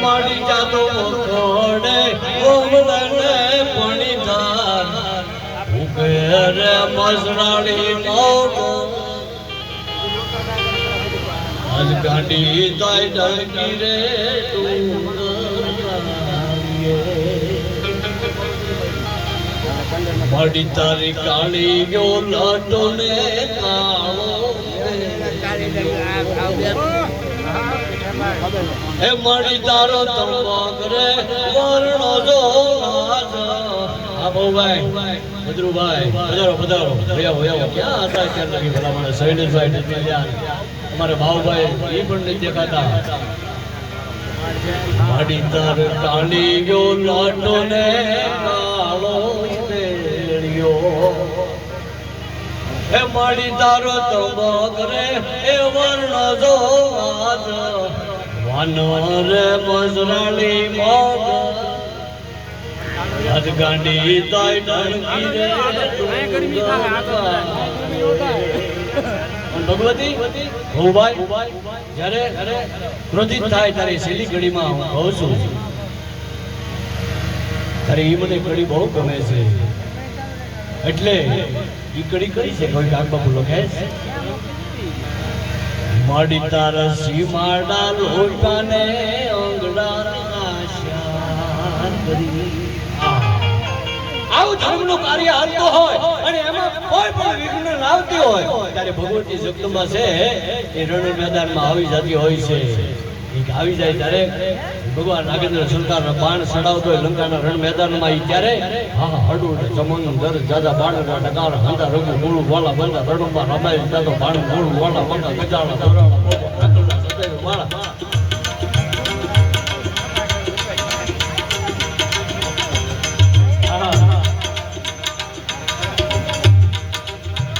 મારી જાતો મોખોડે ગોમડને પણી ધાર ઉગે રે મસરાળી મોગો આજ ગાંડી તાય ડંકી રે ડુંગરાએ. મારી તારી કાળી ગયો લાટો ને કાળો. હે મારી તારો તંબાક રે વર્ણો જો બહુભાઈ ભદ્રુભાઈ, પધારો પધારો. ભયા ભયા ક્યાં હતા ક્યાં લાગી ભલા મને શૈલેષભાઈ ને ત્યાં અમારે ભાવભાઈ એ પણ નથી દેખાતા. મારી તાર કાળી ગયો લાટો ને કાળો. હે માડી તારો તો રે, એ વર્ણ જો આજ વાનર મજરાળી મોગ. આજ ગાંડી તાય ડણકી રે પણ ભગવતી ભુભાઈ જ્યારે ક્રોધિત થાય ત્યારે છેલ્લી ઘડીમાં હું કહું છું. ત્યારે એ મને ઘડી બહુ ગમે છે. એટલે ઈ કડી કરી છે, કોઈ કામ બાપુ લોકો માડી તારા સીમાડા લોટાને આવું ધર્મનું કાર્ય હાલતો હોય અને એમાં કોઈ પણ વિઘ્ન લાવતી હોય, ત્યારે ભગવતી જગદંબા છે, એ રણ મેદાનમાં આવી જતી હોય છે. ઈ આવી જાય ત્યારે ભગવાન નાગેન્દ્ર સરકાર બાણ ચડાવતો હોય લંકાના રણ મેદાનમાં ઈ ત્યારે, હા હા, હડું ચમંગ દર જાજા, બાણ ના ટકાર હંતા રઘુ, મૂળું વાળા બંધા રણમાં રમાય જાતો બાણ, મૂળું વાળા બંધા ગજાળા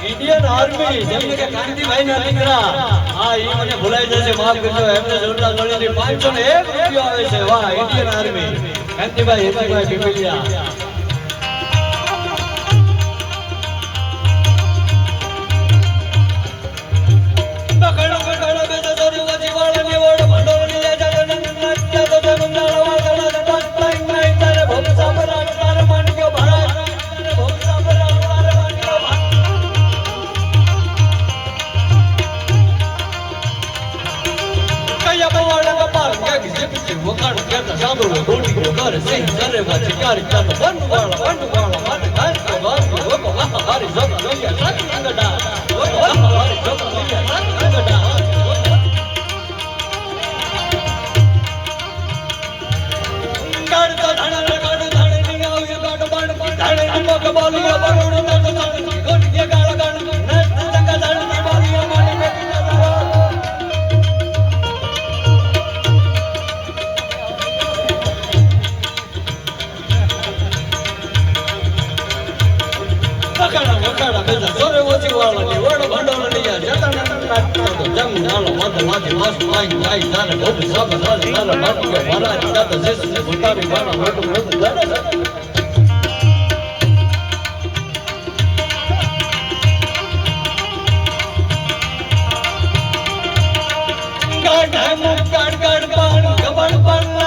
ઇન્ડિયન આર્મી જેમને કે કાંતિભાઈ ના દીકરા, હા, ઈ મને ભૂલાઈ જશે, માફ કરજો, એમને જોરદાર ગણીને 501 રૂપિયો આવે છે. વાહ ઇન્ડિયન આર્મી કાંતિભાઈ હેતીભાઈ પીપલિયા. વખાણ કેતા સાંભળો ગોડી કો સહી સરે વાચી કાર ચાલો બંધ વાળા બંધ વાળા માટે ઘર કે ઘાસ લોકો વાહ હારી જોક લોયા સાત અંગડા વકો વાહ હારી જોક લોયા સાત અંગડા કાડ તો ધણ રે ધણ ધાણે ની આવ્યો કાડ બાડ ધણની મગ બોલિયો બરોડો ધણ તાતો વગાડા વગાડા બેજા સોરે ઓછી વાળવાની વડ ભંડોળ લીયા જતા જમ નાલો મત માથે માસ માઈ માઈ તારે ગોબ સબ સબ નાલો મત કે મારા દીદા જેસ ને ભૂતાવી મારા મોટું મોટું દાડા ગડ ગડ ગડ ગડ ગડ ગડ